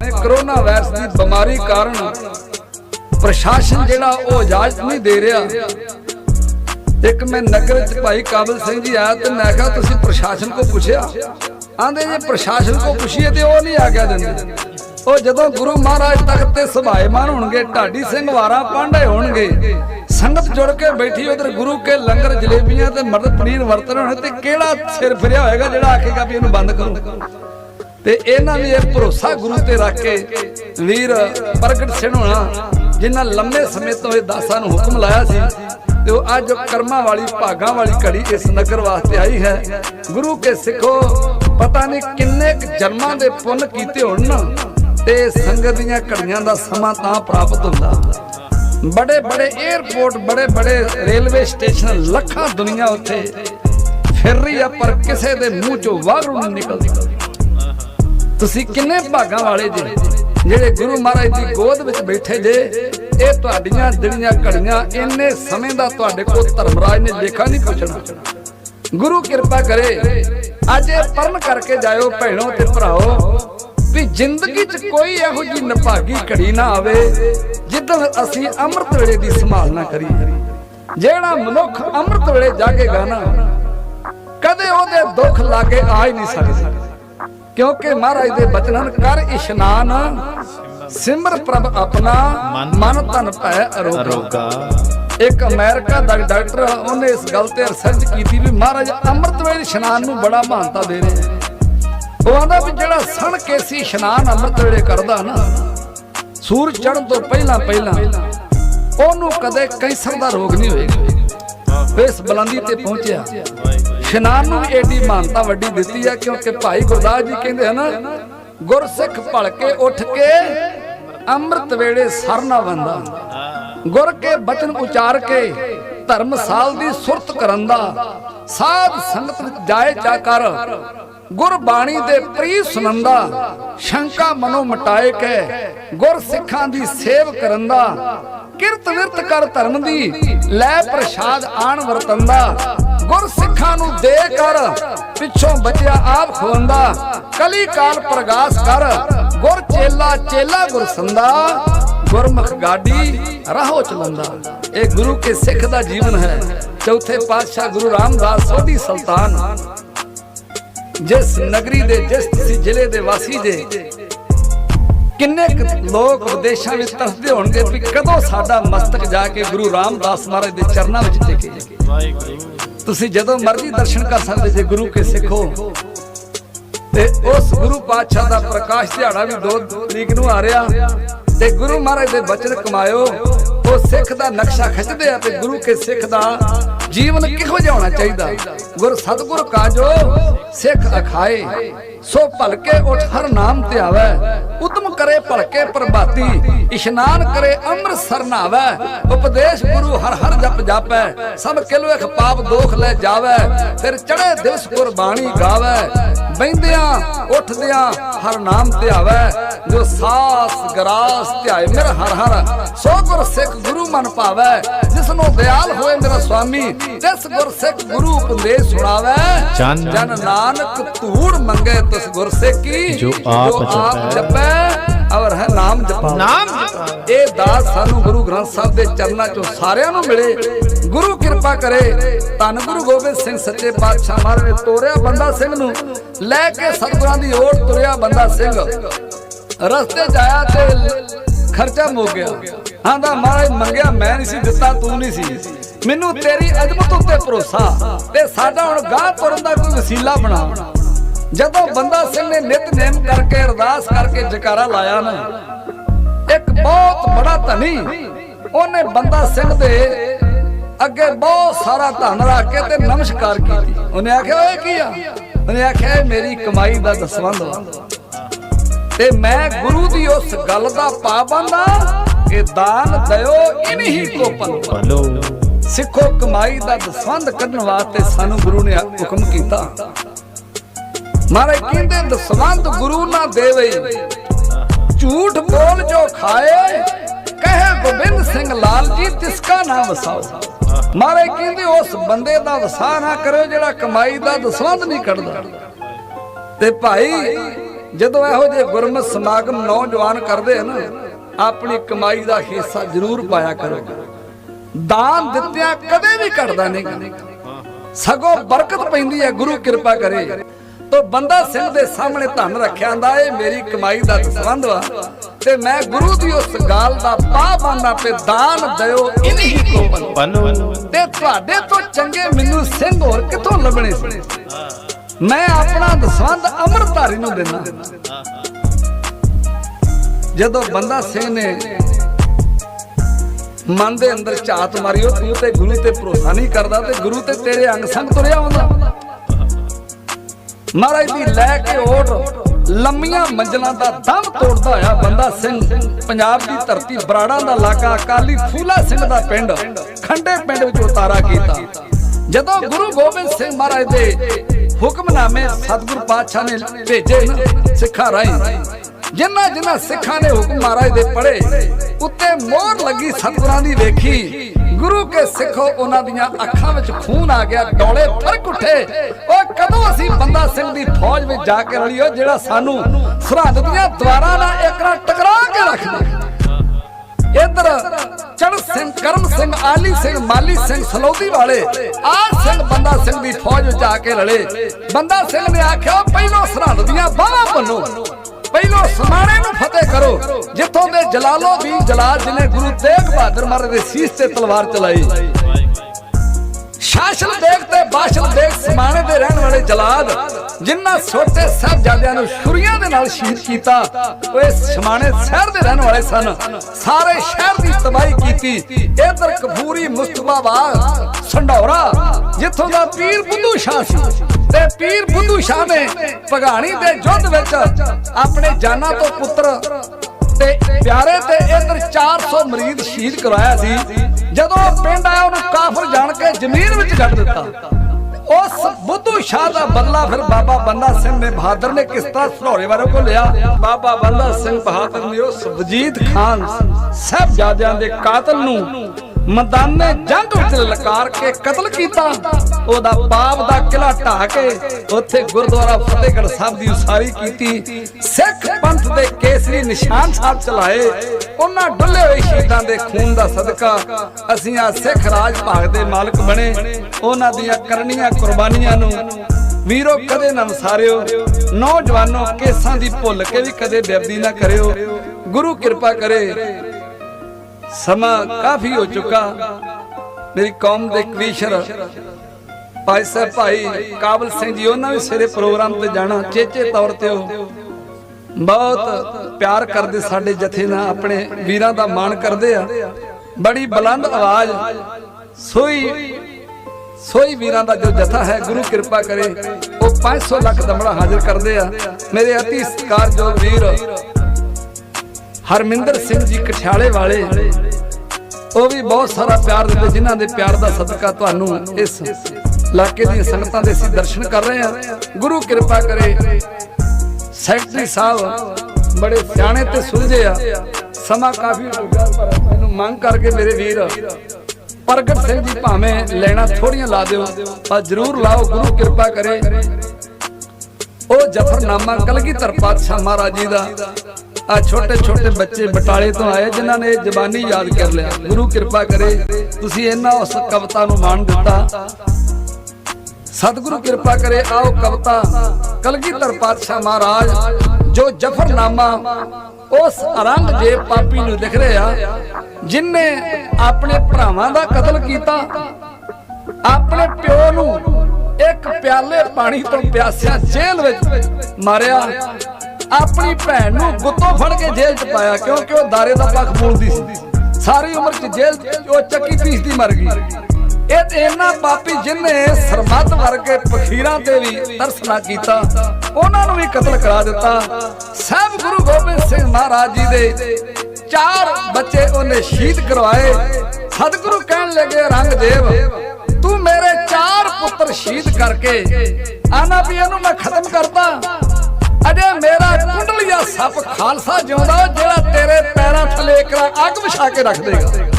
Corona virus ਦੀ ਬਿਮਾਰੀ ਕਾਰਨ ਪ੍ਰਸ਼ਾਸਨ ਜਿਹੜਾ ਉਹ ਇਜਾਜ਼ਤ ਨਹੀਂ ਦੇ ਰਿਹਾ। ਇੱਕ ਮੈਂ ਨਗਰ ਚ ਭਾਈ ਕਾਬਲ ਸਿੰਘ ਜੀ ਆਇਆ ਤੇ ਮੈਂ ਕਿਹਾ, ਤੁਸੀਂ ਪ੍ਰਸ਼ਾਸਨ ਕੋ ਪੁੱਛਿਆ? ਆਂਦੇ ਜੇ ਪ੍ਰਸ਼ਾਸਨ ਕੋ ਪੁੱਛੀਏ ਤੇ ਉਹ ਨਹੀਂ ਆ ਦਿੰਦੇ। ਉਹ ਜਦੋਂ ਗੁਰੂ ਮਹਾਰਾਜ ਤਖਤ ਤੇ ਸਭਾਏਮਾਨ ਹੋਣਗੇ, ਢਾਡੀ ਸਿੰਘ ਵਾਰਾ ਪਾਂਡੇ ਹੋਣਗੇ। ਸੰਗਤ ਜੁੜ ਕੇ ਬੈਠੀ, ਉਧਰ ਗੁਰੂ ਕੇ ਲੰਗਰ ਜਲੇਬੀਆਂ ਤੇ ਮਰਦ ਪਨੀਰ ਵਰਤਣ ਹੋਣੇ ਤੇ ਕਿਹੜਾ ਸਿਰ ਫਿਰਿਆ ਹੋਏਗਾ ਜਿਹੜਾ ਆਖੇਗਾ ਵੀ ਇਹਨੂੰ ਬੰਦ ਕਰੋ? ਤੇ ਇਹਨਾਂ ਵੀ ਇਹ ਭਰੋਸਾ ਗੁਰੂ ਤੇ ਰੱਖ ਕੇ ਵੀਰ ਪ੍ਰਗਟ ਸਿੰਘ ਹੋਣਾ ਜਿਨ੍ਹਾਂ ਲੰਮੇ ਸਮੇਂ ਤੋਂ ਇਹ ਦਾਸਾਂ ਨੂੰ ਹੁਕਮ ਲਾਇਆ ਸੀ ਤੇ ਉਹ ਅੱਜ ਕਰਮਾਂ ਵਾਲੀ, ਭਾਗਾਂ ਵਾਲੀ ਘੜੀ ਇਸ ਨਗਰ ਵਾਸਤੇ ਆਈ ਹੈ। ਗੁਰੂ ਕੇ ਸਿੱਖੋ, ਪਤਾ ਨਹੀਂ ਕਿੰਨੇ ਕੁ ਜਨਮਾਂ ਦੇ ਪੁੰਨ ਕੀਤੇ ਹੋਣ ਨਾ, ਤੇ ਸੰਗਤ ਦੀਆਂ ਘੜੀਆਂ ਦਾ ਸਮਾਂ ਤਾਂ ਪ੍ਰਾਪਤ ਹੁੰਦਾ। ਬੜੇ ਬੜੇ 에ਅਰਪੋਰਟ ਬੜੇ ਬੜੇ ਰੇਲਵੇ ਸਟੇਸ਼ਨ ਲੱਖਾਂ ਦੁਨੀਆ ਉੱਥੇ ਫਿਰ ਰਹੀ ਆ, ਪਰ ਕਿਸੇ ਦੇ ਮੂੰਹ ਚੋਂ ਵਾਗਰੂ ਨਹੀਂ ਨਿਕਲਦੀ। ਤੁਸੀਂ ਕਿੰਨੇ ਭਾਗਾਂ ਵਾਲੇ ਜੇ? ਜਿਹੜੇ ਗੁਰੂ ਮਹਾਰਾਜ ਦੀ ਗੋਦ ਵਿੱਚ ਬੈਠੇ ਜੇ, ਇਹ ਤੁਹਾਡੀਆਂ ਜਿਹੜੀਆਂ ਘੜੀਆਂ, ਇੰਨੇ ਸਮੇਂ ਦਾ ਤੁਹਾਡੇ ਕੋਲ ਧਰਮਰਾਜ ਨੇ ਲੇਖਾ ਨਹੀਂ ਪੁੱਛਣਾ। ਗੁਰੂ ਕਿਰਪਾ ਕਰੇ, ਅੱਜ ਇਹ ਪਰਨ ਕਰਕੇ ਜਾਇਓ ਭੈਣੋ ਤੇ ਭਰਾਓ, ਵੀ ਜ਼ਿੰਦਗੀ 'ਚ ਕੋਈ ਇਹੋ ਜੀ ਨਭਾਗੀ ਘੜੀ ਨਾ ਆਵੇ, ਜਿੱਦਣ ਅਸੀਂ ਅੰਮ੍ਰਿਤ ਵੇਲੇ ਦੀ ਸੰਭਾਲ ਨਾ ਕਰੀਏ। ਜਿਹੜਾ ਮਨੁੱਖ ਅੰਮ੍ਰਿਤ ਵੇਲੇ ਜਾਗੇਗਾ ਨਾ, ਕਦੇ ਉਹਦੇ ਦੁੱਖ ਲਾਗੇ ਆ ਹੀ ਨਹੀਂ ਸਕਦੇ। ਕਿਉਂਕਿ ਮਹਾਰਾਜ ਦੇ ਬਚਨਾਂ ਕਰ ਇਸ਼ਨਾਨ। ਸਿਮਰ ਪ੍ਰਭ ਆਪਣਾ ਮਨ ਤਨ ਭੈ ਅਰੋਗਾ। ਇੱਕ ਅਮਰੀਕਾ ਦਾ ਡਾਕਟਰ ਉਹਨੇ ਇਸ ਗੱਲ ਤੇ ਰਿਸਰਚ ਕੀਤੀ ਵੀ ਮਹਾਰਾਜ ਅੰਮ੍ਰਿਤ ਵੇਲੇ ਇਸ਼ਨਾਨ ਨੂੰ ਬੜਾ ਮਹਾਨਤਾ ਦੇ ਰਹੇ ਉਹ ਆਂਦਾ ਵੀ ਜਿਹੜਾ ਸਣ ਕੇਸੀ ਇਸ਼ਨਾਨ ਅੰਮ੍ਰਿਤ ਵੇਲੇ ਕਰਦਾ ਨਾ ਸੂਰਜ ਚੜ੍ਹਨ ਤੋਂ ਪਹਿਲਾਂ ਪਹਿਲਾਂ ਉਹਨੂੰ ਕਦੇ ਕੈਂਸਰ ਦਾ ਰੋਗ ਨਹੀਂ ਹੋਏਗਾ। ਇਸ ਬੁਲੰਦੀ ਤੇ ਪਹੁੰਚਿਆ। ਇਸ਼ਨਾਨ ਨੂੰ ਵੀ ਏਡੀ ਮਾਨਤਾ ਵੱਡੀ ਦਿੱਤੀ ਹੈ ਕਿਉਂਕਿ ਭਾਈ ਗੁਰਦਾਸ ਜੀ ਕਹਿੰਦੇ ਹਨ, ਗੁਰਸਿੱਖ ਭਲ ਕੇ ਉੱਠ ਕੇ ਅੰਮ੍ਰਿਤ ਵੇਲੇ ਸਰਨਾ ਬੰਦਾ। ਗੁਰ ਕੇ ਬਚਨ ਉਚਾਰ ਕੇ ਧਰਮਸਾਲ ਦੀ ਸੁਰਤ ਕਰਨ ਦਾ ਸਾਧ ਸੰਗਤ ਵਿੱਚ ਜਾਏ ਜਾ ਕਰ, ਗੁਰ ਦੇ ਪ੍ਰੀ ਸੁਨੰਦਾ। ਸ਼ੰਕਾ ਮਨੋ ਮਟਾਏ ਕੇ ਗੁਰ ਸਿੱਖਾਂ ਦੀ ਸੇਵ ਕਰਨ ਦਾ ਕਿਰਤ ਵਿਰਤ ਕਰ ਧਰਮ ਦੀ, ਲੈ ਪ੍ਰਸ਼ਾਦ ਆਣ ਵਰਤੰਦਾ। ਗੁਰ ਸਿੱਖਾਂ ਨੂੰ ਦੇ ਕਰ, ਪਿੱਛੋਂ ਬਚਿਆ ਆਪ ਖਵੰਦਾ ਕਲੀ ਕਾਲ ਪ੍ਰਗਾਸ ਕਰ, ਗੁਰ ਚੇਲਾ ਚੇਲਾ ਗੁਰ ਸੰਦਾ। ਗੁਰਮੁਖ ਗਾਡੀ ਰਾਹੋ ਚਲੰਦਾ ਇਹ ਗੁਰੂ ਕੇ ਸਿੱਖ ਦਾ ਜੀਵਨ ਹੈ। ਚੌਥੇ ਪਾਤਸ਼ਾਹ ਗੁਰੂ ਰਾਮਦਾਸ ਸੋਢੀ ਸੁਲਤਾਨ। ਜਿਸ ਨਗਰੀ ਦੇ, ਜਿਸ ਤੁਸੀਂ ਜ਼ਿਲ੍ਹੇ ਦੇ ਵਾਸੀ ਜੇ, ਕਿੰਨੇ ਲੋਕ ਵਿਦੇਸ਼ਾਂ ਵਿੱਚ ਤਰਸਦੇ ਹੋਣਗੇ ਵੀ ਕਦੋਂ ਸਾਡਾ ਮਸਤਕ ਜਾ ਕੇ ਗੁਰੂ ਰਾਮਦਾਸ ਮਹਾਰਾਜ ਦੇ ਚਰਨਾਂ ਵਿੱਚ ਟੇਕੇ। ਵਾਹਿਗੁਰੂ ਤੁਸੀਂ ਜਦੋਂ ਮਰਜ਼ੀ ਦਰਸ਼ਨ ਕਰ ਸਕਦੇ ਜੇ ਗੁਰੂ ਕੇ ਸਿੱਖੋ ਤੇ ਉਸ ਗੁਰੂ ਪਾਤਸ਼ਾਹ ਦਾ ਪ੍ਰਕਾਸ਼ ਦਿਹਾੜਾ ਵੀ 2 ਤਰੀਕ ਨੂੰ ਆ ਰਿਹਾ। ਤੇ ਗੁਰੂ ਮਹਾਰਾਜ ਦੇ ਬਚਨ ਕਮਾਇਓ, ਉਹ ਸਿੱਖ ਦਾ ਨਕਸ਼ਾ ਖਿੱਚਦੇ ਆ ਤੇ ਗੁਰੂ ਕੇ ਸਿੱਖ ਦਾ ਜੀਵਨ ਕਿਹੋ ਜਿਹਾ ਹੋਣਾ ਚਾਹੀਦਾ। ਗੁਰ ਸਤਗੁਰ ਕਾਜੋ, ਸਿੱਖ ਅਖਾਏ। ਸੋ ਭਲਕੇ ਉਠ ਹਰ ਨਾਮ ਤੇ ਆਵੇ। ਉਦਮ ਕਰੇ ਭਲਕੇ ਪ੍ਰਭਾਤੀ। ਇਸ਼ਨਾਨ ਕਰੇ ਅੰਮ੍ਰਿਤਸਰ ਨਾਵੇ। ਉਪਦੇਸ਼ ਗੁਰੂ ਹਰ ਹਰ ਜਪ ਜਾਪੈ। ਸਭ ਕਿਲੋ ਇੱਕ ਪਾਪ ਦੋਖ ਲੈ ਜਾਵੇ। ਫਿਰ ਚੜੇ ਦਿਵਸ ਕੁਰਬਾਨੀ ਗਾਵੇ। ਬੈੰਦਿਆਂ ਉੱਠਦਿਆਂ ਹਰ ਨਾਮ ਤੇ ਆਵੇ। ਜੋ ਸਾਸ ਗਰਾਸ ਧਿਆਏ ਮੇਰਾ ਹਰ ਹਰ। ਸੋ ਗੁਰ ਸਿੱਖ ਗੁਰੂ ਮਨ ਭਾਵੇ ਜਿਸ ਨੂੰ ਦਿਆਲ ਹੋਏ ਮੇਰਾ ਸੁਆਮੀ ਤਿਸ ਗੁਰ ਸਿੱਖ ਗੁਰੂ ਉਪਦੇਸ਼ ਸੁਣਾਵੇ। ਜਨ ਨਾਨਕ ਧੂੜ ਮੰਗੇ ਤਿਸ ਗੁਰ ਸਿੱਖੀ ਜੋ ਆਪ ਜਪੈ। ਜਪੈ ਔਰ ਹੈ ਨਾਮ ਜਪਾ। ਨਾਮ ਜਪਾ ਇਹ ਦਾਸ ਸਾਨੂੰ ਗੁਰੂ ਗ੍ਰੰਥ ਸਾਹਿਬ ਦੇ ਚਰਨਾਂ ਚੋਂ ਸਾਰਿਆਂ ਨੂੰ ਮਿਲੇ। ਗੁਰੂ ਕਿਰਪਾ ਕਰੇ ਧੰਨ ਗੁਰੂ ਗੋਬਿੰਦ ਸਿੰਘ ਸੱਚੇ ਪਾਤਸ਼ਾਹ ਮਹਾਰਾਜ ਨੇ ਤੋਰਿਆ ਬੰਦਾ ਸਿੰਘ ਨੂੰ। ਲੈ ਕੇ ਸਤਿਗੁਰਾਂ ਦੀ ਓਟ ਤੁਰਿਆ ਬੰਦਾ ਸਿੰਘ। ਰਸਤੇ ਜਾਇਆ ਤੇ ਖਰਚਾ ਮੁੱਕ ਗਿਆ। ਆਂਦਾ ਮਹਾਰਾਜ ਮੰਗਿਆ ਮੈਂ ਨਹੀਂ ਸੀ ਦਿੱਤਾ ਤੂੰ ਨਹੀਂ ਸੀ। ਮੈਨੂੰ ਤੇਰੀ ਅਜ਼ਮਤ ਉੱਤੇ ਭਰੋਸਾ ਤੇ ਸਾਡਾ ਹੁਣ ਗਾਹ ਤੁਰਨ ਦਾ ਕੋਈ ਵਸੀਲਾ ਬਣਾ। ਜਦੋਂ ਬੰਦਾ ਸਿੰਘ ਨੇ ਨਿਤਨੇਮ ਕਰਕੇ ਅਰਦਾਸ ਕਰਕੇ ਜਕਾਰਾ ਲਾਇਆ ਨਾ ਇੱਕ ਬਹੁਤ ਬੜਾ ਧਨੀ ਉਹਨੇ ਬੰਦਾ ਸਿੰਘ ਦੇ ਅੱਗੇ ਬਹੁਤ ਸਾਰਾ ਧਨ ਰੱਖ ਕੇ ਤੇ ਨਮਸਕਾਰ ਕੀਤੀ। ਉਹਨੇ ਆਖਿਆ ਓਏ ਕੀ ਆ? ਉਹਨੇ ਆਖਿਆ ਮੇਰੀ ਕਮਾਈ ਦਾ ਦਸਵੰਧ ਵਾ। ਤੇ ਮੈਂ ਗੁਰੂ ਦੀ ਉਸ ਗੱਲ ਦਾ ਪਾਬੰਦ ਆ ਕਿ ਦਾਨ ਦਿਓ ਇਨਹੀ ਕੋ ਪਲ ਸਿੱਖੋ ਕਮਾਈ ਦਾ ਦਸਵੰਧ ਕੱਢਣ ਵਾਸਤੇ ਸਾਨੂੰ ਗੁਰੂ ਨੇ ਹੁਕਮ ਕੀਤਾ। ਮਹਾਰਾਜ ਕਹਿੰਦੇ ਦਸਵੰਧ ਗੁਰੂ ਨਾ ਦੇਵੇ। ਝੂਠ ਬੋਲ ਜੋ ਖਾਏ, ਕਹੇ ਗੋਬਿੰਦ ਸਿੰਘ ਲਾਲ ਜੀ, ਤਿਸਕਾ ਨਾ ਵਸਾਓ। ਮਹਾਰਾਜ ਕਹਿੰਦੇ ਉਸ ਬੰਦੇ ਦਾ ਵਸਾ ਨਾ ਕਰਿਓ ਜਿਹੜਾ ਕਮਾਈ ਦਾ ਦਸਵੰਧ ਨਹੀਂ ਕੱਢਦਾ। ਤੇ ਭਾਈ, ਜਦੋਂ ਇਹੋ ਜਿਹੇ ਗੁਰਮਤ ਸਮਾਗਮ ਨੌਜਵਾਨ ਕਰਦੇ ਹਨ ਆਪਣੀ ਕਮਾਈ ਦਾ ਹਿੱਸਾ ਜ਼ਰੂਰ ਪਾਇਆ ਕਰੋ। ਦਾਨ ਦਿੱਤਿਆਂ ਕਦੇ ਵੀ ਘਟਦਾ ਨਹੀਂ। ਸਗੋਂ ਬਰਕਤ ਪੈਂਦੀ ਹੈ, ਗੁਰੂ ਕਿਰਪਾ ਕਰੇ। ਤੋ ਬੰਦਾ ਸਿੰਘ ਦੇ ਸਾਹਮਣੇ ਧਨ ਰੱਖਿਆ ਹੁੰਦਾ, ਇਹ ਮੇਰੀ ਕਮਾਈ ਦਾ ਸੰਬੰਧ ਵਾ। ਤੇ ਮੈਂ ਗੁਰੂ ਦੀ ਉਸ ਗਾਲ ਦਾ ਪਾਬੰਦਾ ਤੇ ਦਾਨ ਦਿਓ ਇਨੀ ਕੋ ਬਨੋ ਤੇ ਤੁਹਾਡੇ ਤੋਂ ਚੰਗੇ ਮੈਨੂੰ ਸਿੰਘ ਹੋਰ ਕਿੱਥੋਂ ਲੱਭਣੇ ਸੀ? ਮੈਂ ਆਪਣਾ ਦਸਵੰਦ ਅੰਮ੍ਰਿਤਧਾਰੀ ਨੂੰ ਦੇਣਾ ਜਦੋਂ ਬੰਦਾ ਸਿੰਘ ਨੇ ਮਨ ਦੇ ਅੰਦਰ ਝਾਤ ਮਾਰੀ, ਉਹ ਤੂੰ ਤੇ ਗੁਰੂ ਤੇ ਭਰੋਸਾ ਨਹੀਂ ਕਰਦਾ ਤੇ ਗੁਰੂ ਤੇ ਤੇਰੇ ਅੰਗ ਸੰਗ ਤੁਰਿਆ ਹੁੰਦਾ ਮਹਾਰਾਜ ਦੀ ਲੈ ਕੇ ਓਟ। ਲੰਮੀਆਂ ਮੰਜ਼ਲਾਂ ਦਾ ਦਮ ਤੋੜਦਾ ਹੋਇਆ ਬੰਦਾ ਸਿੰਘ। ਪੰਜਾਬ ਦੀ ਧਰਤੀ ਬਰਾੜਾਂ ਦਾ ਇਲਾਕਾ, ਅਕਾਲੀ ਫੂਲਾ ਸਿੰਘ ਦਾ ਪਿੰਡ। ਖੰਡੇ ਪਿੰਡ ਵਿੱਚ ਉਤਾਰਾ ਕੀਤਾ। ਜਦੋਂ ਗੁਰੂ ਗੋਬਿੰਦ ਸਿੰਘ ਮਹਾਰਾਜ ਦੇ ਹੁਕਮਨਾਮੇ ਸਤਿਗੁਰ ਪਾਤਸ਼ਾਹ ਨੇ ਭੇਜੇ ਸਿੱਖਾਂ ਰਾਹੀਂ ਜਿਨ੍ਹਾਂ ਜਿਨ੍ਹਾਂ ਸਿੱਖਾਂ ਨੇ ਹੁਕਮ ਮਹਾਰਾਜ ਦੇ ਪੜ੍ਹੇ, ਉੱਤੇ ਮੋਹਰ ਲੱਗੀ ਸਤਿਗੁਰਾਂ ਦੀ ਵੇਖੀ। ਗੁਰੂ ਕੇ ਸਿੱਖੋ ਉਹਨਾਂ ਦੀਆਂ ਅੱਖਾਂ ਵਿੱਚ ਖੂਨ ਆ ਗਿਆ, ਡੋਲੇ ਫ਼ਰਕ ਉੱਠੇ। ਉਹ ਕਦੋਂ ਅਸੀਂ ਬੰਦਾ ਸਿੰਘ ਦੀ ਫੌਜ ਵਿੱਚ ਜਾ ਕੇ ਰਲਿਓ ਜਿਹੜਾ ਸਾਨੂੰ ਸਰਹੱਦ ਦੀਆਂ ਦੀਵਾਰਾਂ ਨਾਲ ਇੱਕ ਨਾਲ ਟਕਰਾ ਕੇ ਰੱਖਦਾ ਇਧਰ ਚੜ ਸਿੰਘ, ਕਰਮ ਸਿੰਘ, ਆਲੀ ਸਿੰਘ, ਮਾਲੀ ਸਿੰਘ, ਸਲੌਦੀ ਵਾਲੇ, ਆ ਸਿੰਘ ਬੰਦਾ ਸਿੰਘ ਦੀ ਫੌਜ ਵਿੱਚ ਆ ਕੇ ਰਲੇ। ਬੰਦਾ ਸਿੰਘ ਨੇ ਆਖਿਆ, ਪਹਿਲੋਂ ਸਰਹੱਦ ਦੀਆਂ ਬਾਹਾਂ ਬੰਨੋ। ਪਹਿਲੋਂ ਸਮਾਣੇ ਨੂੰ ਫਤਿਹ ਕਰੋ, ਜਿੱਥੋਂ ਦੇ ਜਲਾਲੋ ਵੀ ਜਲਾਲ ਜਿਨੇ ਗੁਰੂ ਤੇਗ ਬਹਾਦਰ ਮਹਾਰਾਜ ਦੇ ਸੀਸ ਤੇ ਤਲਵਾਰ ਚਲਾਈ। ਸ਼ਾਸਲ ਦੇਖ ਤੇ ਬਾਸ਼ਲ ਦੇਖ ਸਮਾਣੇ ਦੇ ਰਹਿਣ ਵਾਲੇ ਜਲਾਦ ਜਿਨ੍ਹਾਂ ਛੋਟੇ ਸਾਹਿਬਜ਼ਾਦਿਆਂ ਨੂੰ ਛੁਰੀਆਂ ਦੇ ਨਾਲ ਸ਼ਹੀਦ ਕੀਤਾ, ਉਹ ਸਮਾਣੇ ਸ਼ਹਿਰ ਦੇ ਰਹਿਣ ਵਾਲੇ ਸਨ। ਸਾਰੇ ਸ਼ਹਿਰ ਦੀ ਤਬਾਹੀ ਕੀਤੀ। ਇਧਰ ਕਫੂਰੀ ਮੁਸਤਫਾਬਾਦ ਸੰਢੌਰਾ ਜਿੱਥੋਂ ਦਾ ਪੀਰ ਬੁੱਧੂ ਸ਼ਾਹ ਸੀ। ਤੇ ਪੀਰ ਬੁੱਧੂ ਸ਼ਾਹ ਨੇ ਭਗਾਣੀ ਦੇ ਯੁੱਧ ਵਿੱਚ ਆਪਣੇ ਜਾਨਾਂ ਤੋਂ ਪੁੱਤਰ ਤੇ ਪਿਆਰੇ ਤੇ ਇਧਰ 400 ਮਰੀਦ ਸ਼ਹੀਦ ਕਰਵਾਇਆ ਸੀ। ਜਦੋਂ ਪਿੰਡ ਆਇਆ, ਉਹਨੂੰ ਕਾਫਰ ਜਾਣ ਕੇ ਜ਼ਮੀਨ ਵਿੱਚ ਗੱਡ ਦਿੱਤਾ। ਉਸ ਬੁੱਧੂ ਸ਼ਾਹ ਦਾ ਬਦਲਾ ਫਿਰ ਬਾਬਾ ਬੰਦਾ ਸਿੰਘ ਨੇ ਬਹਾਦਰ ਨੇ ਕਿਸ ਤਰ੍ਹਾਂ ਸਨੌਰੇ ਵਾਲੇ ਕੋਲ ਲਿਆ? ਬਾਬਾ ਬੰਦਾ ਸਿੰਘ ਬਹਾਦਰ ਨੇ ਉਸ ਵਜੀਦ ਖਾਨ ਸਾਹਿਬਜ਼ਾਦਿਆਂ ਦੇ ਕਾਤਲ ਨੂੰ ਮੈਦਾਨੇ ਜੰਗ ਵਿੱਚ ਲਲਕਾਰ ਕੇ ਕਤਲ ਕੀਤਾ। ਉਹਦਾ ਬਾਪ ਦਾ ਕਿਲਾ ਢਾ ਕੇ ਉੱਥੇ ਗੁਰਦੁਆਰਾ ਫਤਿਹਗੜ੍ਹ ਸਾਹਿਬ ਦੀ ਉਸਾਰੀ ਕੀਤੀ। ਸਿੱਖ ਪੰਥ ਦੇ ਕੇਸਰੀ ਨਿਸ਼ਾਨ ਸਾਹਿਬ ਚਲਾਏ। ਉਹਨਾਂ ਡੁੱਲੇ ਹੋਏ ਸ਼ਹੀਦਾਂ ਦੇ ਖੂਨ ਦਾ ਸਦਕਾ ਅਸੀਂ ਆ ਸਿੱਖ ਰਾਜ ਭਾਗ ਦੇ ਮਾਲਕ ਬਣੇ। ਉਹਨਾਂ ਦੀਆਂ ਕਰਨੀਆਂ ਕੁਰਬਾਨੀਆਂ ਨੂੰ ਵੀਰੋ ਕਦੇ ਨਾ ਵਿਸਾਰਿਓ। ਨੌਜਵਾਨੋ ਕੇਸਾਂ ਦੀ ਭੁੱਲ ਕੇ ਵੀ ਕਦੇ ਬੇਅਦਬੀ ਨਾ ਕਰਿਓ। ਗੁਰੂ ਕਿਰਪਾ ਕਰੇ ਸਮਾਂ ਕਾਫੀ ਹੋ ਚੁੱਕਾ। ਮੇਰੀ ਕੌਮ ਦੇ ਕਵੀਸ਼ਰ ਭਾਈ ਸਾਹਿਬ ਭਾਈ ਕਾਬਲ ਸਿੰਘ ਜੀ, ਉਹਨਾਂ ਵੀ ਸਵੇਰੇ ਪ੍ਰੋਗਰਾਮ ਤੇ ਜਾਣਾ, ਚੇਚੇ ਤੌਰ ਤੇ ਉਹ ਬਹੁਤ ਪਿਆਰ ਕਰਦੇ ਸਾਡੇ ਜਥੇ ਨਾਲ, ਆਪਣੇ ਵੀਰਾਂ ਦਾ ਮਾਣ ਕਰਦੇ ਆ। ਬੜੀ ਬੁਲੰਦ ਆਵਾਜ਼, ਸੋਈ ਸੋਈ ਵੀਰਾਂ ਦਾ ਜੋ ਜਥਾ ਹੈ, ਗੁਰੂ ਕਿਰਪਾ ਕਰੇ, ਉਹ 500 ਲੱਖ ਦਮੜਾ ਹਾਜ਼ਰ ਕਰਦੇ ਆ। ਮੇਰੇ ਅਤੀ ਸਤਿਕਾਰਯੋਗ ਵੀਰ ਹਰਮਿੰਦਰ ਸਿੰਘ ਜੀ ਕਠਿਆਲੇ ਵਾਲੇ। ਉਹ ਵੀ ਬਹੁਤ ਸਾਰਾ ਪਿਆਰ ਦਿੰਦੇ, ਜਿਨ੍ਹਾਂ ਦੇ ਪਿਆਰ ਦਾ ਸਦਕਾ ਤੁਹਾਨੂੰ ਇਸ ਇਲਾਕੇ ਦੀਆਂ ਸੰਗਤਾਂ ਦੇ ਅਸੀਂ ਦਰਸ਼ਨ ਕਰ ਰਹੇ ਹਾਂ। ਗੁਰੂ ਕਿਰਪਾ ਕਰੇ। ਸੈਕਟਰੀ ਸਾਹਿਬ ਬੜੇ ਸਿਆਣੇ ਤੇ ਸੁਲਝੇ ਆ। ਸਮਾਂ ਕਾਫੀ ਹੋ ਗਿਆ, ਪਰ ਮੈਨੂੰ ਮੰਗ ਕਰਕੇ ਮੇਰੇ ਵੀਰ, ਪ੍ਰਗਟ ਸਿੰਘ ਜੀ ਭਾਵੇਂ ਲੈਣਾ ਥੋੜੀਆਂ ਲਾ ਦਿਓ, ਪਰ ਜਰੂਰ ਲਾਓ, ਗੁਰੂ ਕਿਰਪਾ ਕਰੇ। ਉਹ ਜਫਰਨਾਮਾ ਕਲਗੀਧਰ ਪਾਤਸ਼ਾਹ ਮਹਾਰਾਜ ਜੀ ਦਾ ਆ ਛੋਟੇ ਛੋਟੇ ਬੱਚੇ ਬਟਾਲੇ ਤੋਂ ਆਏ, ਜਿਨ੍ਹਾਂ ਨੇ ਜ਼ਬਾਨੀ ਯਾਦ ਕਰ ਲਿਆ। ਗੁਰੂ ਕਿਰਪਾ ਕਰੇ, ਤੁਸੀਂ ਇਹਨਾਂ ਉਸ ਕਵਿਤਾ ਨੂੰ ਮਾਣ ਦਿੱਤਾ। ਸਤਿਗੁਰੂ ਕਿਰਪਾ ਕਰੇ, ਆਓ ਕਵਿਤਾ ਕਲਗੀਧਰ ਪਾਤਸ਼ਾਹ ਮਹਾਰਾਜ, ਜੋ ਜਫਰਨਾਮਾ ਉਸ ਔਰੰਗਜ਼ੇਬ ਪਾਪੀ ਨੂੰ ਲਿਖ ਰਿਹਾ ਜਿਨਨੇ ਆਪਣੇ ਭਰਾਵਾਂ ਦਾ ਕਤਲ ਕੀਤਾ, ਆਪਣੇ ਪਿਓ ਨੂੰ ਇੱਕ ਪਿਆਲੇ ਪਾਣੀ ਤੋਂ ਪਿਆਸਿਆ ਜੇਲ੍ਹ ਵਿੱਚ ਮਾਰਿਆ ਆਪਣੀ ਭੈਣ ਨੂੰ ਗੁੱਤੋਂ ਫੜ ਕੇ ਜੇਲ੍ਹ 'ਚ ਪਾਇਆ ਕਿਉਂਕਿ ਉਹ ਦਾਰੇ ਦਾ ਪੱਖ ਬੋਲਦੀ ਸੀ। ਸਾਰੀ ਉਮਰ 'ਚ ਜੇਲ੍ਹ 'ਚ ਉਹ ਚੱਕੀ ਪੀਸਦੀ ਮਰ ਗਈ। ਇਹ ਤੇ ਇੰਨਾ ਪਾਪੀ ਜਿਨਨੇ ਸਰਮਤ ਵਰਗੇ ਪਖੀਰਾਂ ਤੇ ਵੀ ਤਰਸ ਨਾ ਕੀਤਾ, ਉਹਨਾਂ ਨੂੰ ਵੀ ਕਤਲ ਕਰਾ ਦਿੱਤਾ। ਸਭ ਗੁਰੂ ਗੋਬਿੰਦ ਸਿੰਘ ਮਹਾਰਾਜ ਜੀ ਦੇ ਚਾਰ ਬੱਚੇ ਉਹਨੇ ਸ਼ਹੀਦ ਕਰਵਾਏ। ਸਤਿਗੁਰੂ ਕਹਿਣ ਲੱਗੇ, ਰੰਗਦੇਵ, ਤੂੰ ਮੇਰੇ ਚਾਰ ਪੁੱਤਰ ਸ਼ਹੀਦ ਕਰਕੇ ਆਨਾ ਵੀ ਇਹਨੂੰ ਮੈਂ ਖਤਮ ਕਰਦਾ। ਅਜੇ ਮੇਰਾ ਕੁੰਡਲੀਆ ਸੱਪ ਖਾਲਸਾ ਜਿਉਂਦਾ ਜਿਹੜਾ ਤੇਰੇ ਪੈਰਾਂ ਥੱਲੇ ਇੱਕ ਅੱਗ ਵਿਛਾ ਕੇ ਰੱਖ ਦੇਗਾ।